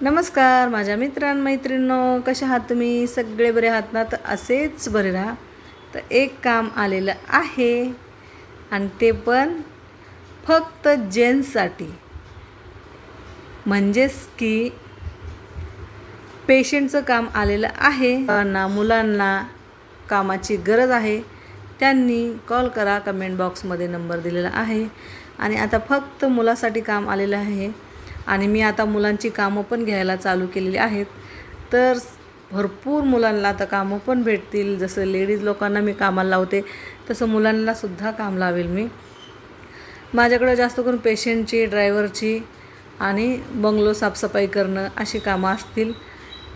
नमस्कार माझ्या मित्रांमैत्रिणींनो कशा आहात तुम्ही? सगळे बरे आहात ना? तर असेच बरे राहा. तर एक काम आलेलं आहे आणि ते पण फक्त जेन्ट्ससाठी म्हणजेच की पेशंटचं काम आलेलं आहे. ना मुलांना कामाची गरज आहे. त्यांनी कॉल करा कमेंट बॉक्समध्ये नंबर दिलेला आहे. आणि आता फक्त मुलासाठी काम आलेलं आहे. आणि मी आता मुलांची कामं पण घ्यायला चालू केलेली आहेत. तर भरपूर मुलांना आता कामं पण भेटतील. जसं लेडीज लोकांना मी कामाला लावते तसं मुलांनासुद्धा काम लावेल मी. माझ्याकडं जास्त करून पेशंटची ड्रायव्हरची आणि बंगलो साफसफाई करणं अशी कामं असतील.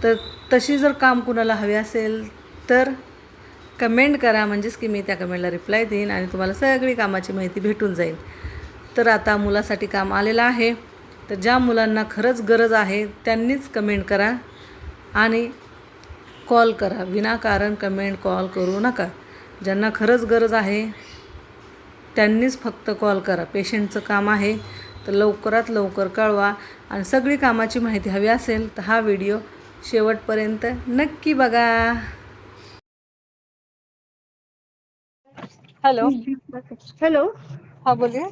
तर तशी जर काम कुणाला हवी असेल तर कमेंट करा. म्हणजेच की मी त्या कमेंटला रिप्लाय देईन आणि तुम्हाला सगळी कामाची माहिती भेटून जाईल. तर आता मुलासाठी काम आलेलं आहे. तर ज्या मुलांना खरंच गरज आहे त्यांनीच कमेंट करा आणि कॉल करा. विनाकारण कमेंट कॉल करू नका. ज्यांना खरंच गरज आहे त्यांनीच फक्त कॉल करा. पेशंटचं काम आहे तर लवकरात लवकर कळवा आणि सगळी कामाची माहिती हवी असेल तर हा व्हिडिओ शेवटपर्यंत नक्की बघा. हॅलो हॅलो हा बोलिये.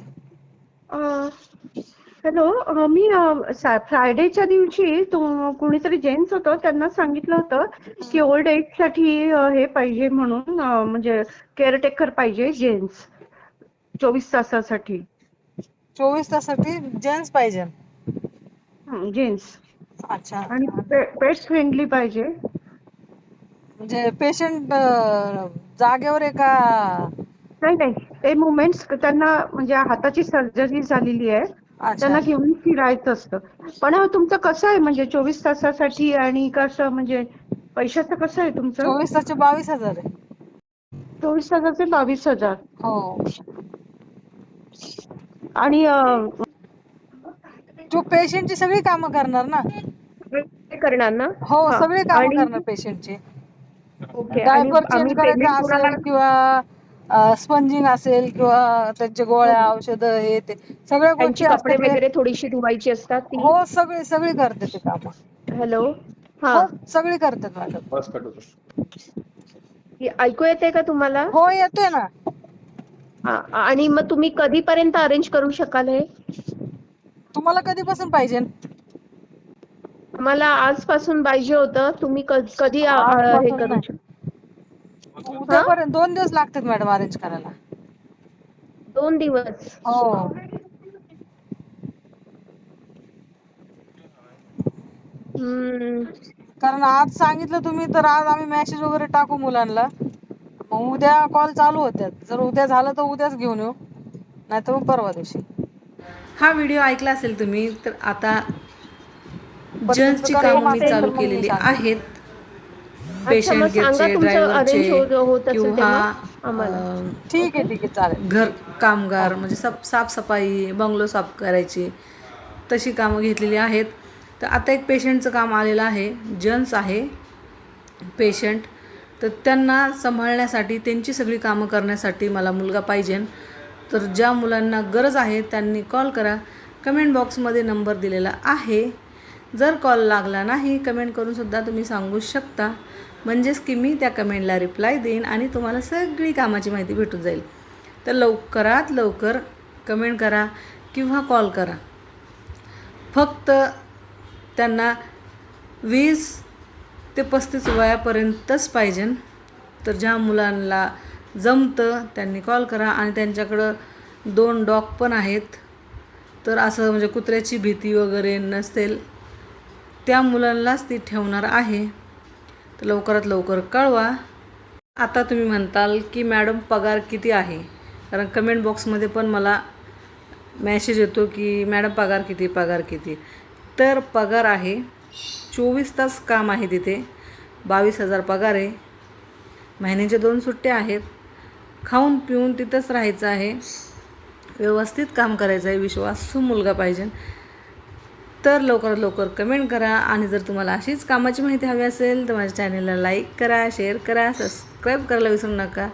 हॅलो मी फ्रायडेच्या दिवशी कोणीतरी जेंट्स होतं त्यांना सांगितलं होतं की ओल्ड एजसाठी हे पाहिजे म्हणून म्हणजे केअरटेकर पाहिजे जेंट्स चोवीस तासासाठी. चोवीस तासासाठी जेंट्स पाहिजे. जेंट्स. अच्छा. आणि पेट्स फ्रेंडली पाहिजे. म्हणजे पेशंट जागेवर आहे का नाही नाही. ते मुवमेंट्स त्यांना म्हणजे हाताची सर्जरी झालेली आहे. त्यांना घेऊन फिरायचं असतं. पण तुमचं कसं आहे? म्हणजे चोवीस तासासाठी आणि कसं म्हणजे पैशाचं कसं आहे तुमचं? चोवीस तासचे बावीस हजार आहे. चोवीस तासाचे बावीस हजार. हो. आणि अं, तू पेशंटची सगळी कामं करणार ना? ते करणार ना? हो हा. सगळी कामं आणि- करणार पेशंटची. ओके. आणि डायपर चेंज आम्ही करायचं payment कुणाला- असेल किंवा स्पंजिंग असेल किंवा त्यांच्या गोळ्या औषधं हे ते सगळ्या गोष्टी त्यांची कपडे असतात. वगैरे थोडीशी धुवायची असतात ती? हो सगळी सगळी करते ते कामं. हॅलो? हा. हो सगळी करतात मॅडम. ही ऐकू येते का तुम्हाला? हो येतोय ना. हा, आणि मग तुम्ही कधीपर्यंत अरेंज करू शकाल हे? तुम्हाला कधीपासून पाहिजे? मला आजपासून पाहिजे होतं. तुम्ही क- कधी हे आजपासून करू नाही. शकता उद्यापर्यंत दोन दिवस लागतात मॅडम अरेंज करायला. दोन दिवस. हो. हम्म. कारण आज सांगितलं तुम्ही तर आज आम्ही मेसेज वगैरे टाकू मुलांना. मग उद्या कॉल चालू होत्यात. जर उद्या झालं तर उद्याच घेऊन येऊ. नाही तर मग परवा दिवशी. हा व्हिडिओ ऐकला असेल तुम्ही तर आता जेंट्सची कामं मी चालू केलेली आहेत. पेशंट घ्यायचे ड्रायव्हरचे होत असेल किंवा तेव्हा आम्हाला. अं, ठीक आहे ठीक आहे चालेल. घर कामगार म्हणजे साफ साफसफाई बंगलो साफ करायची तशी कामं घेतलेली आहेत. तर आता एक पेशंटचं काम आलेलं आहे जेंट्स आहे पेशंट. तर त्यांना सांभाळण्यासाठी त्यांची सगळी कामं करण्यासाठी मला मुलगा पाहिजे. तर ज्या मुलांना गरज आहे त्यांनी कॉल करा. कमेंट बॉक्समध्ये नंबर दिलेला आहे. जर कॉल लागला नाही कमेंट करूनसुद्धा तुम्ही सांगू शकता. म्हणजेच की मी त्या कमेंटला रिप्लाय देईन आणि तुम्हाला सगळी कामाची माहिती भेटून जाईल. तर लवकरात लवकर कमेंट करा किंवा कॉल करा. फक्त त्यांना वीस ते पस्तीस वयापर्यंतच पाहिजे. तर ज्या मुलांना जमतं त्यांनी कॉल करा आणि त्यांच्याकडं दोन डॉग पण आहेत. तर असं म्हणजे कुत्र्याची भीती वगैरे नसेल त्या मुलांनाच ती ठेवणार आहे. तर लवकरात लवकर कळवा. आता तुम्ही म्हणताल की मॅडम पगार किती आहे? कारण कमेंट बॉक्समध्ये पण मला मॅसेज येतो की मॅडम पगार किती पगार किती? तर पगार आहे. चोवीस तास काम आहे तिथे. बावीस हजार पगार आहे. महिन्याच्या दोन सुट्ट्या आहेत. खाऊन पिऊन तिथंच राहायचं आहे. व्यवस्थित काम करायचं आहे. विश्वासू मुलगा पाहिजे. तर लवकरात लवकर कमेंट करा. आणि जर तुम्हाला अशीच कामाची माहिती हवी असेल तर माझ्या चॅनलला लाईक करा शेअर करा सबस्क्राईब करायला विसरू नका.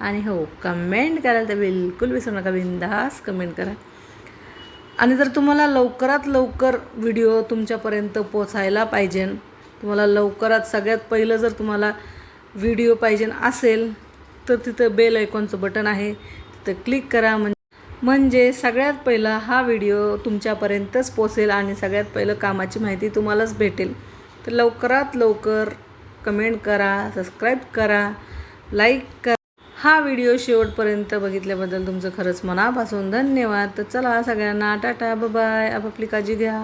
आणि हो कमेंट करायला तर बिलकुल विसरू नका. बिंदास कमेंट करा. आणि जर तुम्हाला लवकरात लवकर व्हिडिओ तुमच्यापर्यंत पोचायला पाहिजे तुम्हाला लवकरात सगळ्यात पहिलं जर तुम्हाला व्हिडिओ पाहिजे असेल तर तिथं बेल आयकॉनचं बटन आहे. तिथं क्लिक करा. म्हणजे म्हणजे सगळ्यात पहिला हा व्हिडिओ तुमच्यापर्यंतच पोचेल आणि सगळ्यात पहिलं कामाची माहिती तुम्हालाच भेटेल. तर लवकरात लवकर कमेंट करा सबस्क्राईब करा लाईक करा. हा व्हिडिओ शेवटपर्यंत बघितल्याबद्दल तुमचं खरंच मनापासून धन्यवाद. तर चला सगळ्यांना टाटा बाय. आपापली काळजी घ्या.